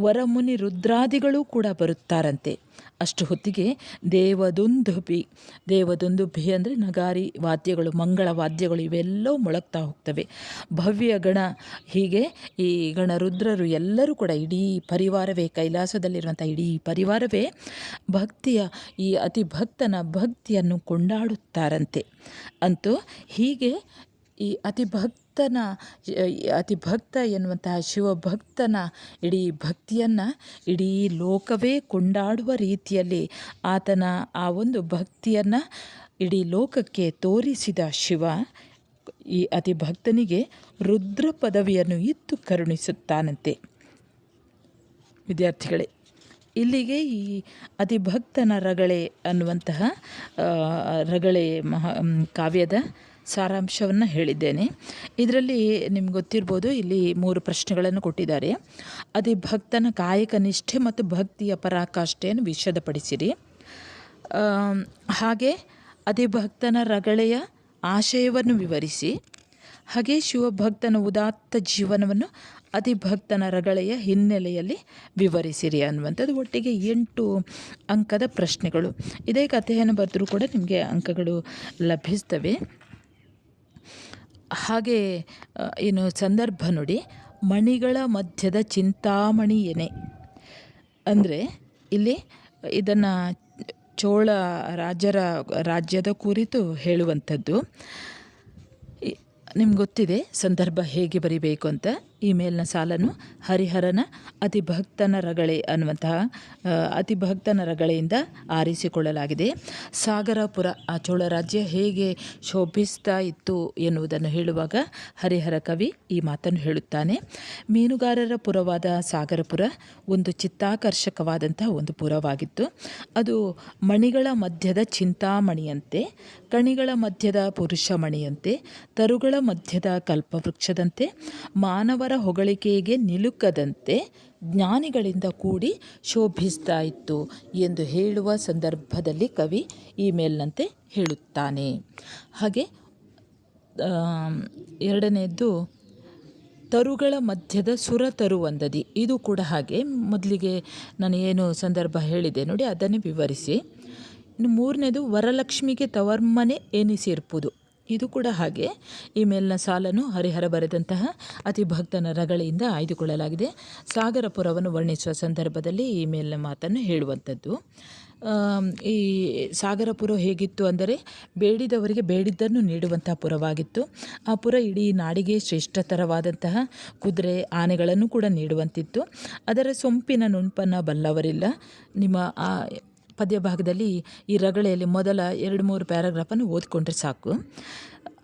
ವರಮುನಿ ರುದ್ರಾದಿಗಳು ಕೂಡ ಬರುತ್ತಾರಂತೆ. ಅಷ್ಟು ಹೊತ್ತಿಗೆ ದೇವದುಂದುಭಿ ದೇವದುಂದುಭಿ ಅಂದರೆ ನಗಾರಿ ವಾದ್ಯಗಳು, ಮಂಗಳ ವಾದ್ಯಗಳು ಇವೆಲ್ಲವೂ ಮೊಳಗ್ತಾ ಹೋಗ್ತವೆ. ಭವ್ಯ ಗಣ, ಹೀಗೆ ಈ ಗಣ ರುದ್ರರು ಎಲ್ಲರೂ ಕೂಡ ಇಡೀ ಪರಿವಾರವೇ ಕೈಲಾಸದಲ್ಲಿರುವಂಥ ಇಡೀ ಪರಿವಾರವೇ ಭಕ್ತಿಯ, ಈ ಅತಿ ಭಕ್ತನ ಭಕ್ತಿಯನ್ನು ಕೊಂಡಾಡುತ್ತಾರಂತೆ. ಅಂತೂ ಹೀಗೆ ಈ ಅತಿ ಭಕ್ತನ ಅತಿ ಭಕ್ತ ಎನ್ನುವಂತಹ ಶಿವಭಕ್ತನ ಇಡೀ ಭಕ್ತಿಯನ್ನು ಇಡೀ ಲೋಕವೇ ಕೊಂಡಾಡುವ ರೀತಿಯಲ್ಲಿ ಆತನ ಆ ಒಂದು ಭಕ್ತಿಯನ್ನು ಇಡೀ ಲೋಕಕ್ಕೆ ತೋರಿಸಿದ ಶಿವ ಈ ಅತಿ ಭಕ್ತನಿಗೆ ರುದ್ರ ಪದವಿಯನ್ನು ಇತ್ತು ಕರುಣಿಸುತ್ತಾನಂತೆ. ವಿದ್ಯಾರ್ಥಿಗಳೇ, ಇಲ್ಲಿಗೆ ಈ ಅತಿ ಭಕ್ತನ ರಗಳೆ ಅನ್ನುವಂತಹ ರಗಳೆ ಮಹಾ, ಕಾವ್ಯದ ಸಾರಾಂಶವನ್ನು ಹೇಳಿದ್ದೇನೆ. ಇದರಲ್ಲಿ ನಿಮ್ಗೆ ಗೊತ್ತಿರ್ಬೋದು ಇಲ್ಲಿ ಮೂರು ಪ್ರಶ್ನೆಗಳನ್ನು ಕೊಟ್ಟಿದ್ದಾರೆ. ಅದೇ ಭಕ್ತನ ಕಾಯಕ ನಿಷ್ಠೆ ಮತ್ತು ಭಕ್ತಿಯ ಪರಾಕಾಷ್ಠೆಯನ್ನು ವಿಷದಪಡಿಸಿರಿ. ಹಾಗೆ ಅದೇ ಭಕ್ತನ ರಗಳೆಯ ಆಶಯವನ್ನು ವಿವರಿಸಿ. ಹಾಗೆ ಶಿವಭಕ್ತನ ಉದಾತ್ತ ಜೀವನವನ್ನು ಅತಿಭಕ್ತನ ರಗಳೆಯ ಹಿನ್ನೆಲೆಯಲ್ಲಿ ವಿವರಿಸಿರಿ ಅನ್ನುವಂಥದ್ದು ಒಟ್ಟಿಗೆ ಎಂಟು ಅಂಕದ ಪ್ರಶ್ನೆಗಳು. ಇದೇ ಕಥೆಯನ್ನು ಬರೆದರೂ ಕೂಡ ನಿಮಗೆ ಅಂಕಗಳು ಲಭಿಸ್ತವೆ. ಹಾಗೆ ಏನು ಸಂದರ್ಭ ನೋಡಿ, ಮಣಿಗಳ ಮಧ್ಯದ ಚಿಂತಾಮಣಿ ಎನೆ ಅಂದರೆ, ಇಲ್ಲಿ ಇದನ್ನು ಚೋಳ ರಾಜರ, ರಾಜ್ಯದ ಕುರಿತು ಹೇಳುವಂಥದ್ದು. ನಿಮ್ಗೆ ಗೊತ್ತಿದೆ ಸಂದರ್ಭ ಹೇಗೆ ಬರಿಬೇಕು ಅಂತ? ಈ ಮೇಲಿನ ಸಾಲನ್ನು ಹರಿಹರನ ಅತಿಭಕ್ತನ ರಗಳೆ ಅನ್ನುವಂತಹ ಅತಿಭಕ್ತನ ರಗಳೆಯಿಂದ ಆರಿಸಿಕೊಳ್ಳಲಾಗಿದೆ. ಸಾಗರಪುರ ಆ ಚೋಳ ರಾಜ್ಯ ಹೇಗೆ ಶೋಭಿಸ್ತಾ ಇತ್ತು ಎನ್ನುವುದನ್ನು ಹೇಳುವಾಗ ಹರಿಹರ ಕವಿ ಈ ಮಾತನ್ನು ಹೇಳುತ್ತಾನೆ. ಮೀನುಗಾರರ ಪುರವಾದ ಸಾಗರಪುರ ಒಂದು ಚಿತ್ತಾಕರ್ಷಕವಾದಂತಹ ಒಂದು ಪುರವಾಗಿತ್ತು. ಅದು ಮಣಿಗಳ ಮಧ್ಯದ ಚಿಂತಾಮಣಿಯಂತೆ, ಕಣಿಗಳ ಮಧ್ಯದ ಪುರುಷ ಮಣಿಯಂತೆ ತರುಗಳ ಮಧ್ಯದ ಕಲ್ಪವೃಕ್ಷದಂತೆ, ಮಾನವರ ಹೊಗಳಿಕೆಗೆ ನಿಲುಕದಂತೆ ಜ್ಞಾನಿಗಳಿಂದ ಕೂಡಿ ಶೋಭಿಸ್ತಾ ಇತ್ತು ಎಂದು ಹೇಳುವ ಸಂದರ್ಭದಲ್ಲಿ ಕವಿ ಈ ಹೇಳುತ್ತಾನೆ. ಹಾಗೆ ಎರಡನೆಯದ್ದು ತರುಗಳ ಮಧ್ಯದ ಸುರ ತರುವಂದದಿ. ಇದು ಕೂಡ ಹಾಗೆ. ಮೊದಲಿಗೆ ನಾನು ಏನು ಸಂದರ್ಭ ಹೇಳಿದೆ ನೋಡಿ, ಅದನ್ನೇ ವಿವರಿಸಿ. ಇನ್ನು ಮೂರನೇದು, ವರಲಕ್ಷ್ಮಿಗೆ ತವರ್ಮನೆ ಎನಿಸಿರ್ಪುದು. ಇದು ಕೂಡ ಹಾಗೆ. ಈ ಮೇಲಿನ ಸಾಲನ್ನು ಹರಿಹರ ಬರೆದಂತಹ ಅತಿ ಭಕ್ತನ ರಗಳೆಯಿಂದ ಆಯ್ದುಕೊಳ್ಳಲಾಗಿದೆ. ಸಾಗರಪುರವನ್ನು ವರ್ಣಿಸುವ ಸಂದರ್ಭದಲ್ಲಿ ಈ ಮೇಲಿನ ಮಾತನ್ನು ಹೇಳುವಂಥದ್ದು. ಈ ಸಾಗರಪುರ ಹೇಗಿತ್ತು ಅಂದರೆ ಬೇಡಿದವರಿಗೆ ಬೇಡಿದ್ದನ್ನು ನೀಡುವಂತಹ ಪುರವಾಗಿತ್ತು. ಆ ಪುರ ಇಡೀ ನಾಡಿಗೆ ಶ್ರೇಷ್ಠತರವಾದಂತಹ ಕುದುರೆ ಆನೆಗಳನ್ನು ಕೂಡ ನೀಡುವಂತಿತ್ತು. ಅದರ ಸೊಂಪಿನ ನುಣುಪನ್ನು ಬಲ್ಲವರಿಲ್ಲ. ನಿಮ್ಮ ಆ ಪದ್ಯ ಭಾಗದಲ್ಲಿ ಈ ರಗಳೆಯಲ್ಲಿ ಮೊದಲ ಎರಡು ಮೂರು ಪ್ಯಾರಾಗ್ರಾಫನ್ನು ಓದಿಕೊಂಡ್ರೆ ಸಾಕು.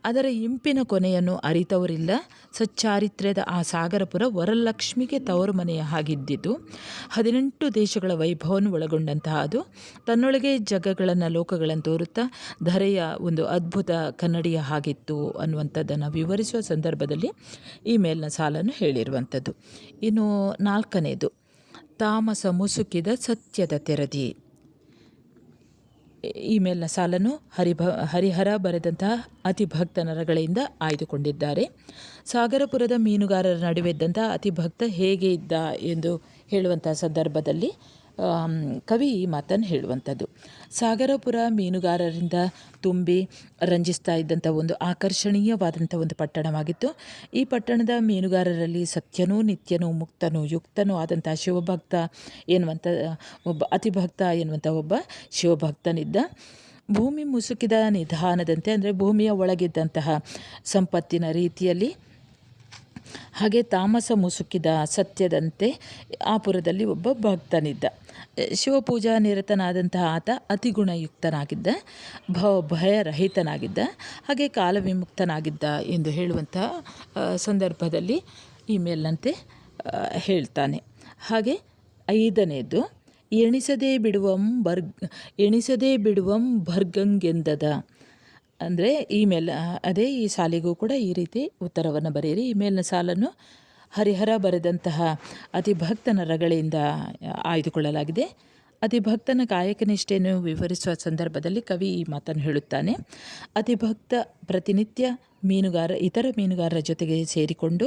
ಅದರ ಇಂಪಿನ ಕೊನೆಯನ್ನು ಅರಿತವರಿಲ್ಲ. ಸಚ್ಚಾರಿತ್ರ್ಯದ ಆ ಸಾಗರಪುರ ವರಲಕ್ಷ್ಮಿಗೆ ತವರು ಮನೆಯ ಹಾಗಿದ್ದಿತು ಹದಿನೆಂಟು ದೇಶಗಳ ವೈಭವವನ್ನು ಒಳಗೊಂಡಂತಹ ಅದು. ತನ್ನೊಳಗೆ ಜಗಗಳನ್ನು ಲೋಕಗಳನ್ನು ತೋರುತ್ತಾ ಧರೆಯ ಒಂದು ಅದ್ಭುತ ಕನ್ನಡಿಯ ಹಾಗಿತ್ತು ಅನ್ನುವಂಥದ್ದನ್ನು ವಿವರಿಸುವ ಸಂದರ್ಭದಲ್ಲಿ ಈ ಮೇಲಿನ ಸಾಲನ್ನು ಹೇಳಿರುವಂಥದ್ದು. ಇನ್ನು ನಾಲ್ಕನೇದು, ತಾಮಸ ಮುಸುಕಿದ ಸತ್ಯದ ತೆರದಿ. ಈ ಮೇಲಿನ ಸಾಲನ್ನು ಹರಿಭ, ಹರಿಹರ ಬರೆದಂತಹ ಅತಿ ಭಕ್ತ ನರಗಳಿಂದ ಆಯ್ದುಕೊಂಡಿದ್ದಾರೆ. ಸಾಗರಪುರದ ಮೀನುಗಾರರ ನಡುವೆ ಇದ್ದಂಥ ಅತಿ ಭಕ್ತ ಹೇಗೆ ಇದ್ದ ಎಂದು ಹೇಳುವಂತಹ ಸಂದರ್ಭದಲ್ಲಿ ಕವಿ ಈ ಮಾತನ್ನು ಹೇಳುವಂಥದ್ದು. ಸಾಗರಪುರ ಮೀನುಗಾರರಿಂದ ತುಂಬಿ ರಂಜಿಸ್ತಾ ಇದ್ದಂಥ ಒಂದು ಆಕರ್ಷಣೀಯವಾದಂಥ ಒಂದು ಪಟ್ಟಣವಾಗಿತ್ತು. ಈ ಪಟ್ಟಣದ ಮೀನುಗಾರರಲ್ಲಿ ಸತ್ಯನೂ ನಿತ್ಯನೂ ಮುಕ್ತನೂ ಯುಕ್ತನೂ ಆದಂಥ ಶಿವಭಕ್ತ ಎನ್ನುವಂಥ, ಒಬ್ಬ ಅತಿಭಕ್ತ ಎನ್ನುವಂಥ ಒಬ್ಬ ಶಿವಭಕ್ತನಿದ್ದ. ಭೂಮಿ ಮುಸುಕಿದ ನಿಧಾನದಂತೆ, ಅಂದರೆ ಭೂಮಿಯ ಒಳಗಿದ್ದಂತಹ ಸಂಪತ್ತಿನ ರೀತಿಯಲ್ಲಿ, ಹಾಗೆ ತಾಮಸ ಮುಸುಕಿದ ಸತ್ಯದಂತೆ ಆ ಪುರದಲ್ಲಿ ಒಬ್ಬ ಭಕ್ತನಿದ್ದ. ಶಿವಪೂಜಾ ನಿರತನಾದಂತಹ ಆತ ಅತಿಗುಣಯುಕ್ತನಾಗಿದ್ದ ಭವ ಭಯರಹಿತನಾಗಿದ್ದ, ಹಾಗೆ ಕಾಲವಿಮುಕ್ತನಾಗಿದ್ದ ಎಂದು ಹೇಳುವಂತಹ ಸಂದರ್ಭದಲ್ಲಿ ಈ ಹೇಳ್ತಾನೆ. ಹಾಗೆ ಐದನೆಯದು ಎಣಿಸದೇ ಬಿಡುವಂ ಬರ್ಗ್, ಎಣಿಸದೇ ಬಿಡುವಂ ಭರ್ಗಂಗೆಂದದ ಅಂದರೆ ಈ ಅದೇ ಈ ಸಾಲಿಗೂ ಕೂಡ ಈ ರೀತಿ ಉತ್ತರವನ್ನು ಬರೆಯಿರಿ. ಈ ಮೇಲಿನ ಸಾಲನ್ನು ಹರಿಹರ ಬರೆದಂತಹ ಅತಿಭಕ್ತನ ರಗಳೆಯಿಂದ ಆಯ್ದುಕೊಳ್ಳಲಾಗಿದೆ. ಅತಿಭಕ್ತನ ಕಾಯಕನಿಷ್ಠೆಯನ್ನು ಕಾಯಕ ನಿಷ್ಠೆಯನ್ನು ವಿವರಿಸುವ ಸಂದರ್ಭದಲ್ಲಿ ಕವಿ ಈ ಮಾತನ್ನು ಹೇಳುತ್ತಾನೆ. ಅತಿಭಕ್ತ ಪ್ರತಿನಿತ್ಯ ಮೀನುಗಾರ, ಇತರ ಮೀನುಗಾರರ ಜೊತೆಗೆ ಸೇರಿಕೊಂಡು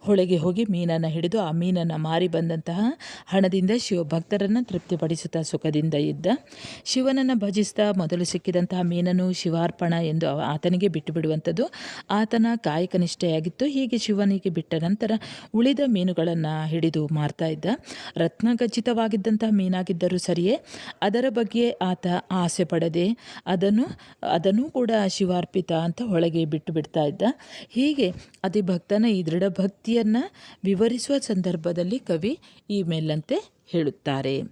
ಹೊಳೆಗೆ ಹೋಗಿ ಮೀನನ್ನು ಹಿಡಿದು ಆ ಮೀನನ್ನು ಮಾರಿ ಬಂದಂತಹ ಹಣದಿಂದ ಶಿವ ಭಕ್ತರನ್ನು ತೃಪ್ತಿಪಡಿಸುತ್ತಾ ಸುಖದಿಂದ ಇದ್ದ ಶಿವನನ್ನು ಭಜಿಸ್ತಾ ಮೊದಲು ಸಿಕ್ಕಿದಂತಹ ಮೀನನ್ನು ಶಿವಾರ್ಪಣ ಎಂದು ಆತನಿಗೆ ಬಿಟ್ಟು ಬಿಡುವಂಥದ್ದು. ಆತನ ಕಾಯಕ ನಿಷ್ಠೆಯಾಗಿತ್ತು. ಹೀಗೆ ಶಿವನಿಗೆ ಬಿಟ್ಟ ನಂತರ ಉಳಿದ ಮೀನುಗಳನ್ನು ಹಿಡಿದು ಮಾರ್ತಾ ಇದ್ದ. ರತ್ನಖಚಿತವಾಗಿದ್ದಂತಹ ಮೀನಾಗಿದ್ದರೂ ಸರಿಯೇ, ಅದರ ಬಗ್ಗೆ ಆತ ಆಸೆ ಪಡದೆ ಅದನ್ನು ಅದನ್ನು ಕೂಡ ಶಿವಾರ್ಪಿತ ಅಂತ ಒಳಗೆ ಬಿಟ್ಟು ಇದ್ದ. ಹೀಗೆ ಅತಿ ಭಕ್ತನ ಈ ದೃಢ ಭಕ್ತಿಯನ್ನು ವಿವರಿಸುವ ಸಂದರ್ಭದಲ್ಲಿ ಕವಿ ಈ ಮೇಲಂತೆ ಹೇಳುತ್ತಾರೆ.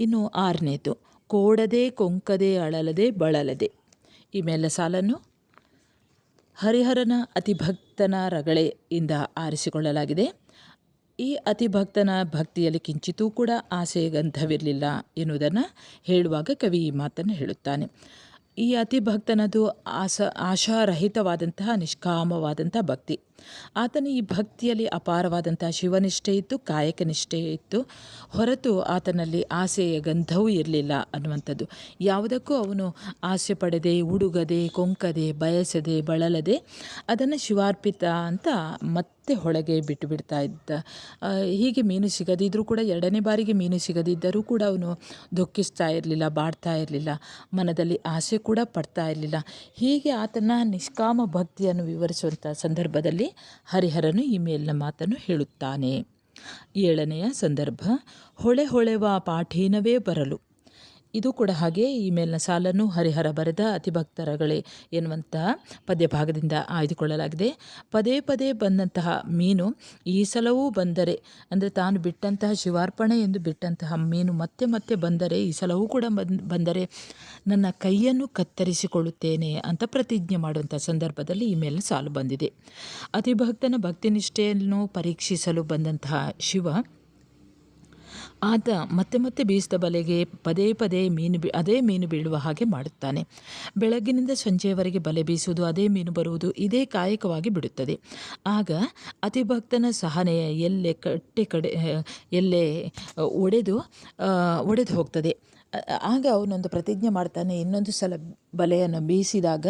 ಇನ್ನು ಆರನೇದು ಕೋಡದೆ ಕೊಂಕದೆ ಅಳಲದೆ ಬಳಲದೆ ಈ ಮೇಲ ಸಾಲನ್ನು ಹರಿಹರನ ಅತಿಭಕ್ತನ ರಗಳೆಯಿಂದ ಆರಿಸಿಕೊಳ್ಳಲಾಗಿದೆ. ಈ ಅತಿಭಕ್ತನ ಭಕ್ತಿಯಲ್ಲಿ ಕಿಂಚಿತೂ ಕೂಡ ಆಸೆಯ ಗಂಧವಿರಲಿಲ್ಲ ಎನ್ನುವುದನ್ನು ಹೇಳುವಾಗ ಕವಿ ಈ ಮಾತನ್ನು ಹೇಳುತ್ತಾನೆ. ಈ ಅತಿಭಕ್ತನದು ಆಸ ಆಶಾರಹಿತವಾದಂತಹ ನಿಷ್ಕಾಮವಾದಂಥ ಭಕ್ತಿ. ಆತನ ಈ ಭಕ್ತಿಯಲ್ಲಿ ಅಪಾರವಾದಂಥ ಶಿವನಿಷ್ಠೆ ಇತ್ತು ಕಾಯಕ ನಿಷ್ಠೆ ಇತ್ತು. ಹೊರತು ಆತನಲ್ಲಿ ಆಸೆಯ ಗಂಧವೂ ಇರಲಿಲ್ಲ ಅನ್ನುವಂಥದ್ದು. ಯಾವುದಕ್ಕೂ ಅವನು ಆಸೆ ಪಡೆದೆ, ಉಡುಗದೆ, ಕೊಂಕದೆ, ಬಯಸದೆ, ಬಳಲದೆ ಅದನ್ನು ಶಿವಾರ್ಪಿತ ಅಂತ ಮತ್ತೆ ಹೊಳಗೆ ಬಿಟ್ಟು ಬಿಡ್ತಾ ಇದ್ದ ಹೀಗೆ ಮೀನು ಸಿಗದಿದ್ದರೂ ಕೂಡ, ಎರಡನೇ ಬಾರಿಗೆ ಮೀನು ಸಿಗದಿದ್ದರೂ ಕೂಡ ಅವನು ದುಃಖಿಸ್ತಾ ಇರಲಿಲ್ಲ ಬಾಡ್ತಾ ಇರಲಿಲ್ಲ. ಮನದಲ್ಲಿ ಆಸೆ ಕೂಡ ಪಡ್ತಾ ಇರಲಿಲ್ಲ. ಹೀಗೆ ಆತನ ನಿಷ್ಕಾಮ ಭಕ್ತಿಯನ್ನು ವಿವರಿಸುವಂಥ ಸಂದರ್ಭದಲ್ಲಿ ಹರಿಹರನು ಈ ಮೇಲಿನ ಮಾತನ್ನು ಹೇಳುತ್ತಾನೆ. ಏಳನೆಯ ಸಂದರ್ಭ ಹೊಳೆ ಹೊಳೆವ ಪಾಠೀನವೇ ಬರಲು. ಇದು ಕೂಡ ಹಾಗೆ ಈ ಮೇಲಿನ ಸಾಲನ್ನು ಹರಿಹರ ಬರೆದ ಅತಿಭಕ್ತರಗಳೇ ಎನ್ನುವಂತಹ ಪದ್ಯಭಾಗದಿಂದ ಆಯ್ದುಕೊಳ್ಳಲಾಗಿದೆ. ಪದೇ ಪದೇ ಬಂದಂತಹ ಮೀನು ಈ ಸಲವೂ ಬಂದರೆ, ಅಂದರೆ ತಾನು ಬಿಟ್ಟಂತಹ ಶಿವಾರ್ಪಣೆ ಎಂದು ಬಿಟ್ಟಂತಹ ಮೀನು ಮತ್ತೆ ಮತ್ತೆ ಬಂದರೆ, ಈ ಸಲವೂ ಕೂಡ ಬಂದ್, ಬಂದರೆ ನನ್ನ ಕೈಯನ್ನು ಕತ್ತರಿಸಿಕೊಳ್ಳುತ್ತೇನೆ ಅಂತ ಪ್ರತಿಜ್ಞೆ ಮಾಡುವಂಥ ಸಂದರ್ಭದಲ್ಲಿ ಈ ಮೇಲಿನ ಸಾಲು ಬಂದಿದೆ. ಅತಿಭಕ್ತನ ಭಕ್ತಿನಿಷ್ಠೆಯನ್ನು ಪರೀಕ್ಷಿಸಲು ಬಂದಂತಹ ಶಿವ ಆತ ಮತ್ತೆ ಮತ್ತೆ ಬೀಸಿದ ಬಲೆಗೆ ಪದೇ ಪದೇ ಮೀನು ಬಿ, ಅದೇ ಮೀನು ಬೀಳುವ ಹಾಗೆ ಮಾಡುತ್ತಾನೆ. ಬೆಳಗ್ಗಿನಿಂದ ಸಂಜೆಯವರೆಗೆ ಬಲೆ ಬೀಸುವುದು, ಅದೇ ಮೀನು ಬರುವುದು ಇದೇ ಕಾಯಕವಾಗಿ ಬಿಡುತ್ತದೆ. ಆಗ ಅತಿಭಕ್ತನ ಸಹನೆಯ ಎಲ್ಲೆ ಕಟ್ಟೆ ಕಡೆ ಎಲ್ಲೆ, ಒಡೆದು ಒಡೆದು ಹೋಗ್ತದೆ. ಆಗ ಅವನೊಂದು ಪ್ರತಿಜ್ಞೆ ಮಾಡ್ತಾನೆ, ಇನ್ನೊಂದು ಸಲ ಬಲೆಯನ್ನು ಬೀಸಿದಾಗ,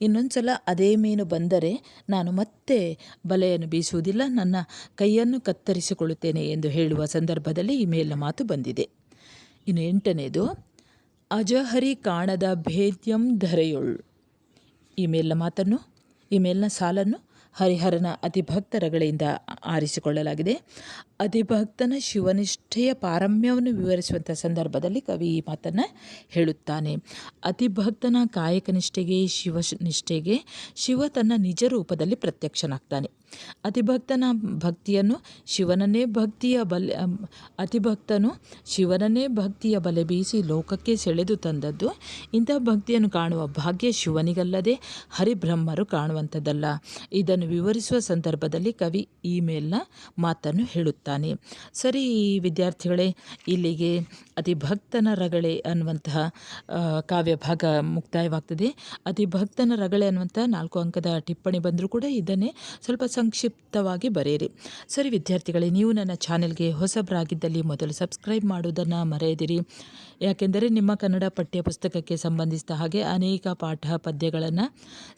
ಇನ್ನೊಂದು ಸಲ ಅದೇ ಮೀನು ಬಂದರೆ ನಾನು ಮತ್ತೆ ಬಲೆಯನ್ನು ಬೀಸುವುದಿಲ್ಲ, ನನ್ನ ಕೈಯನ್ನು ಕತ್ತರಿಸಿಕೊಳ್ಳುತ್ತೇನೆ ಎಂದು ಹೇಳುವ ಸಂದರ್ಭದಲ್ಲಿ ಈ ಮೇಲಿನ ಮಾತು ಬಂದಿದೆ. ಇನ್ನು ಎಂಟನೇದು, ಅಜಹರಿ ಕಾಣದ ಭೇದ್ಯಂ ಧರೆಯೊಳ್. ಈ ಮೇಲಿನ ಮಾತನ್ನು, ಈ ಮೇಲಿನ ಸಾಲನ್ನು ಹರಿಹರನ ಅತಿಭಕ್ತರಗಳಿಂದ ಆರಿಸಿಕೊಳ್ಳಲಾಗಿದೆ. ಅತಿಭಕ್ತನ ಶಿವನಿಷ್ಠೆಯ ಪಾರಮ್ಯವನ್ನು ವಿವರಿಸುವಂಥ ಸಂದರ್ಭದಲ್ಲಿ ಕವಿ ಈ ಮಾತನ್ನು ಹೇಳುತ್ತಾನೆ. ಅತಿಭಕ್ತನ ಕಾಯಕ ನಿಷ್ಠೆಗೆ ಶಿವ ನಿಷ್ಠೆಗೆ ಶಿವ ತನ್ನ ನಿಜ ರೂಪದಲ್ಲಿ ಪ್ರತ್ಯಕ್ಷನಾಗ್ತಾನೆ. ಅತಿಭಕ್ತನ ಭಕ್ತಿಯನ್ನು ಶಿವನನ್ನೇ ಭಕ್ತಿಯ ಬಲೆ ಅತಿಭಕ್ತನು ಶಿವನನ್ನೇ ಭಕ್ತಿಯ ಬಲೆ ಬೀಸಿ ಲೋಕಕ್ಕೆ ಸೆಳೆದು ತಂದದ್ದು ಇಂಥ ಭಕ್ತಿಯನ್ನು ಕಾಣುವ ಭಾಗ್ಯ ಶಿವನಿಗಲ್ಲದೆ ಹರಿಬ್ರಹ್ಮರು ಕಾಣುವಂಥದ್ದಲ್ಲ. ಇದನ್ನು ವಿವರಿಸುವ ಸಂದರ್ಭದಲ್ಲಿ ಕವಿ ಈ ಮೇಲಿನ ಮಾತನ್ನು ಹೇಳುತ್ತಾನೆ. ಸರಿ ವಿದ್ಯಾರ್ಥಿಗಳೇ, ಇಲ್ಲಿಗೆ ಅತಿ ಭಕ್ತನ ರಗಳೆ ಅನ್ನುವಂತಹ ಕಾವ್ಯ ಭಾಗ ಮುಕ್ತಾಯವಾಗ್ತದೆ. ಅತಿ ಭಕ್ತನ ರಗಳೆ ಅನ್ನುವಂಥ ನಾಲ್ಕು ಅಂಕದ ಟಿಪ್ಪಣಿ ಬಂದರೂ ಕೂಡ ಇದನ್ನೇ ಸ್ವಲ್ಪ ಸಂಕ್ಷಿಪ್ತವಾಗಿ ಬರೆಯಿರಿ. ಸರಿ ವಿದ್ಯಾರ್ಥಿಗಳೇ, ನೀವು ನನ್ನ ಚಾನೆಲ್ಗೆ ಹೊಸಬರಾಗಿದ್ದಲ್ಲಿ ಮೊದಲು ಸಬ್ಸ್ಕ್ರೈಬ್ ಮಾಡುವುದನ್ನು ಮರೆಯದಿರಿ. ಯಾಕೆಂದರೆ ನಿಮ್ಮ ಕನ್ನಡ ಪಠ್ಯ ಪುಸ್ತಕಕ್ಕೆ ಸಂಬಂಧಿಸಿದ ಹಾಗೆ ಅನೇಕ ಪಾಠ ಪದ್ಯಗಳನ್ನು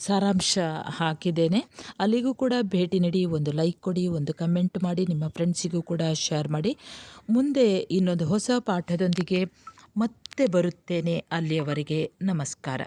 ಸಾರಾಂಶ ಹಾಕಿದ್ದೇನೆ. ಅಲ್ಲಿಗೂ ಕೂಡ ಭೇಟಿ ನೀಡಿ ಒಂದು ಲೈಕ್ ಕೊಡಿ, ಒಂದು ಕಮೆಂಟ್ ಮಾಡಿ, ನಿಮ್ಮ ಫ್ರೆಂಡ್ಸಿಗೂ ಕೂಡ ಶೇರ್ ಮಾಡಿ. ಮುಂದೆ ಇನ್ನೊಂದು ಹೊಸ ಪಾಠದೊಂದಿಗೆ ಮತ್ತೆ ಬರುತ್ತೇನೆ. ಅಲ್ಲಿಯವರೆಗೆ ನಮಸ್ಕಾರ.